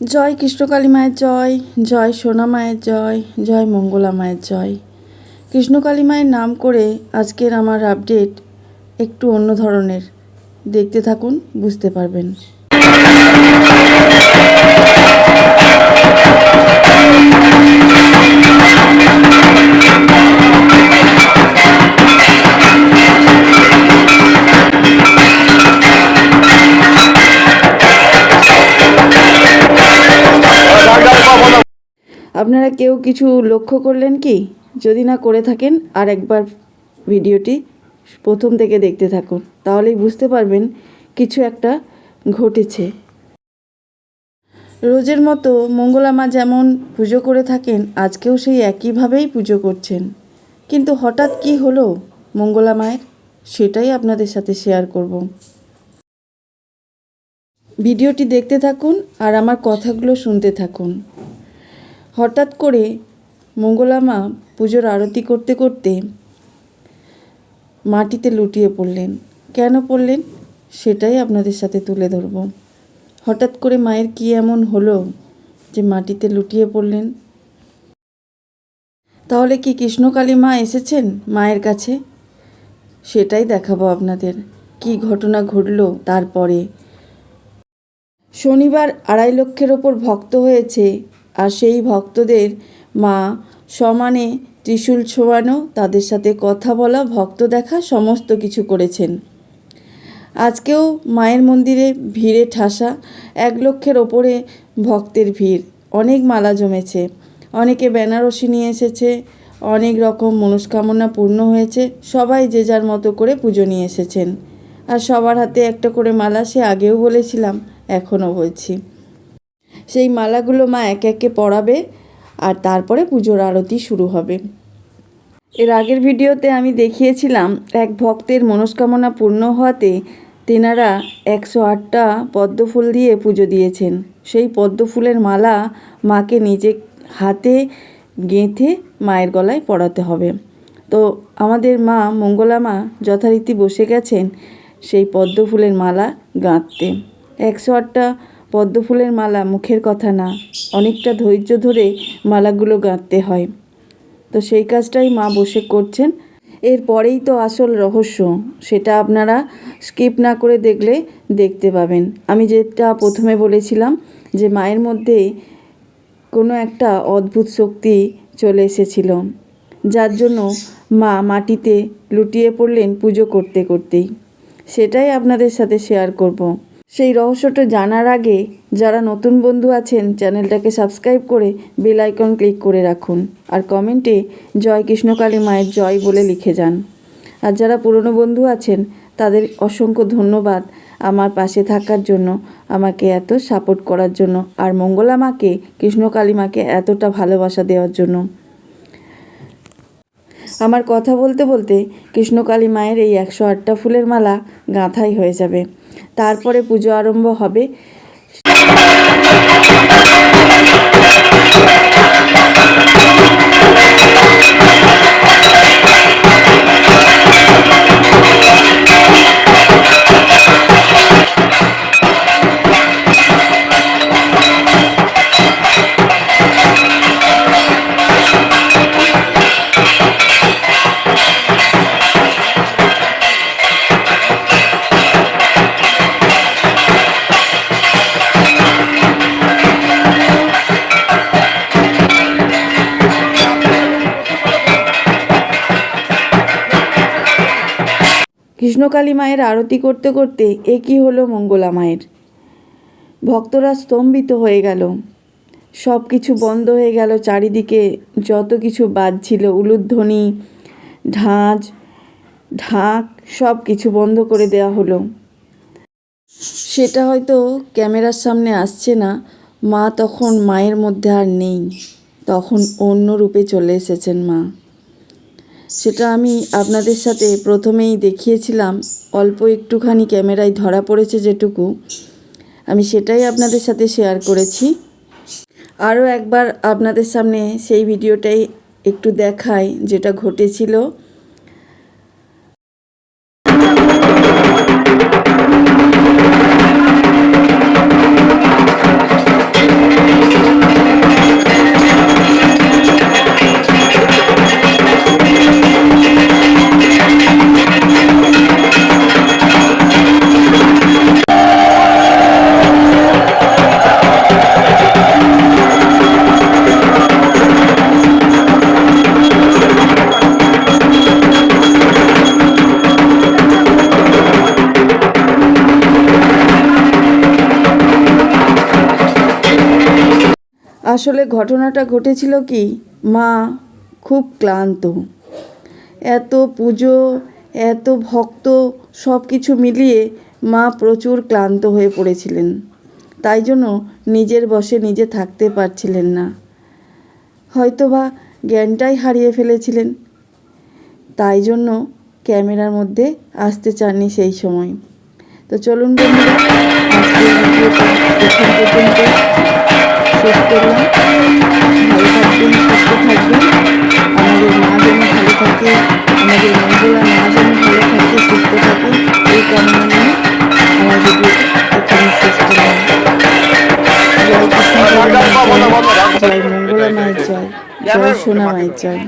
জয় কৃষ্ণকালী মায়ের জয় জয় সোনা মায়ের জয় জয় মঙ্গলা মায়ের জয়। কৃষ্ণকালী মায়ের নাম করে আজকের আমার আপডেট একটু অন্য ধরনের। দেখতে থাকুন, বুঝতে পারবেন। আপনারা কেউ কিছু লক্ষ্য করলেন কি? যদি না করে থাকেন, আর একবার ভিডিওটি প্রথম থেকে দেখতে থাকুন, তাহলেই বুঝতে পারবেন কিছু একটা ঘটেছে। রোজের মতো মঙ্গলা মা যেমন পুজো করে থাকেন, আজকেও সেই একইভাবেই পুজো করছেন। কিন্তু হঠাৎ কি হলো মঙ্গলা মায়ের? সেটাই আপনাদের সাথে শেয়ার করব। ভিডিওটি দেখতে থাকুন আর আমার কথাগুলো শুনতে থাকুন। হঠাৎ করে মঙ্গলা মা পুজোর আরতি করতে করতে মাটিতে লুটিয়ে পড়লেন। কেন পড়লেন? সেটাই আপনাদের সাথে তুলে ধরব। হঠাৎ করে মায়ের কি এমন হলো যে মাটিতে লুটিয়ে পড়লেন? তাহলে কি কৃষ্ণকালী মা এসেছেন মায়ের কাছে? সেটাই দেখাবো আপনাদের। কি ঘটনা ঘটলো তারপরে? শনিবার আড়াই লক্ষের ওপর ভক্ত হয়েছে আর সেই ভক্তদের মা সমানে ত্রিশূল ছোঁয়ানো, তাদের সাথে কথা বলা, ভক্ত দেখা, সমস্ত কিছু করেছেন। আজকেও মায়ের মন্দিরে ভিড়ে ঠাসা, এক লক্ষের ওপরে ভক্তের ভিড়। অনেক মালা জমেছে, অনেকে বেনারসি নিয়ে এসেছে, অনেক রকম মনস্কামনা পূর্ণ হয়েছে, সবাই যে যার মতো করে পুজো নিয়ে এসেছেন। আর সবার হাতে একটা করে মালা, সে আগেও বলেছিলাম, এখনও বলছি। সেই মালাগুলো মা একে একে পরাবে আর তারপরে পুজোর আরতি শুরু হবে। এর আগের ভিডিওতে আমি দেখিয়েছিলাম, এক ভক্তের মনস্কামনা পূর্ণ হওয়াতে তেনারা একশো আটটা পদ্মফুল দিয়ে পুজো দিয়েছেন। সেই পদ্মফুলের মালা মাকে নিজে হাতে গেঁথে মায়ের গলায় পড়াতে হবে। তো আমাদের মা মঙ্গলা মা যথারীতি বসে গেছেন সেই পদ্মফুলের মালা গাঁথতে। একশো আটটা পদ্মফুলের মালা মুখের কথা না, অনেকটা ধৈর্য ধরে মালাগুলো গাঁথতে হয়। তো সেই কাজটাই মা বসে করছেন। এরপরেই তো আসল রহস্য, সেটা আপনারা স্কিপ না করে দেখলে দেখতে পাবেন। আমি যেটা প্রথমে বলেছিলাম যে মায়ের মধ্যে কোনো একটা অদ্ভুত শক্তি চলে এসেছিল, যার জন্য মা মাটিতে লুটিয়ে পড়লেন পুজো করতে করতেই। সেটাই আপনাদের সাথে শেয়ার করব। সেই রহস্যটা জানার আগে যারা নতুন বন্ধু আছেন, চ্যানেলটাকে সাবস্ক্রাইব করে বেল আইকন ক্লিক করে রাখুন আর কমেন্টে জয় কৃষ্ণকালী মায়ের জয় বলে লিখে যান। আর যারা পুরনো বন্ধু আছেন, তাদের অসংখ্য ধন্যবাদ আমার পাশে থাকার জন্য, আমাকে এত সাপোর্ট করার জন্য আর মঙ্গলা মাকে কৃষ্ণকালী মাকে এতটা ভালোবাসা দেওয়ার জন্য। আমার কথা বলতে বলতে কৃষ্ণকালী মায়ের এই একশো আটটা ফুলের মালা গাঁথাই হয়ে যাবে। তারপরে পুজো আরম্ভ হবে। কৃষ্ণকালী মায়ের আরতি করতে করতে এ কী হলো মঙ্গলা মায়ের? ভক্তরা স্তম্ভিত হয়ে গেল। সব কিছু বন্ধ হয়ে গেল, চারিদিকে যত কিছু বাজছিল উলুধ্বনি, ঢাঁজ, ঢাক, সব কিছু বন্ধ করে দেওয়া হলো। সেটা হয়তো ক্যামেরার সামনে আসছে না, মা তখন মায়ের মধ্যে আর নেই। তখন অন্য রূপে চলে এসেছেন মা। সেটা আমি আপনাদের সাথে প্রথমেই দেখিয়েছিলাম। অল্প একটুখানি ক্যামেরায় ধরা পড়েছে যেটুকু। আমি সেটাই আপনাদের সাথে শেয়ার করেছি। আরও একবার আপনাদের সামনে সেই ভিডিওটাই একটু দেখায় যেটা ঘটেছিল। আসলে ঘটনাটা ঘটেছিল কি? মা খুব ক্লান্ত। এত পুজো, এত ভক্ত সব কিছু মিলিয়ে মা প্রচুর ক্লান্ত হয়ে পড়েছিলেন। তাই জন্য নিজের বসে নিজে থাকতে পারছিলেন না। হয়তোবা জ্ঞানটাই হারিয়ে ফেলেছিলেন। তাই জন্য ক্যামেরার মধ্যে আসতে চাননি সেই সময়। তো চলুন বন্ধুরা শেষ করলাম ভালো থাকবেন সুস্থ থাকবেন আমাদের মা যেন ভালো থাকে, আমাদের মঙ্গলা মা যেন ভালো থাকে, সুস্থ থাকে এই কামনা নিয়ে আমার ভিডিওটা এখানে শেষ করলাম। জয় কৃষ্ণ, জয় মঙ্গলা মায়ের জয়। জয় সোনা মায়ের জয়।